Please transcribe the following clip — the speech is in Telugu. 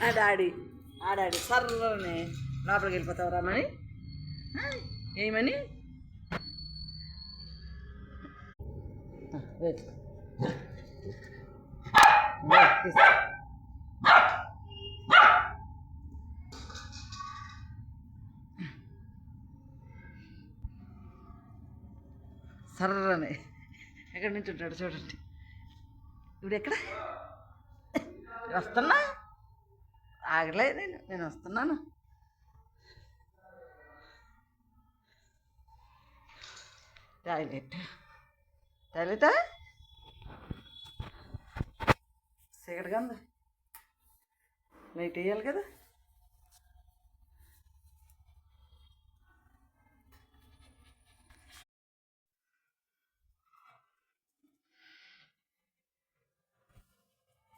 ఆ డాడీ ఆ డాడీ సర్రని లోపలికి వెళ్ళిపోతావు రమ్మని ఏమని ఆ, సర్రని. ఎక్కడి నుంచి ఉంటాడు చూడండి. ఇప్పుడు ఎక్కడ వస్తున్నా? ఆగలే నేను నేను వస్తున్నాను. టాయిలెట్. టాయిలెటా? చీకటిగా ఉంది లైట్ వేయాలి కదా?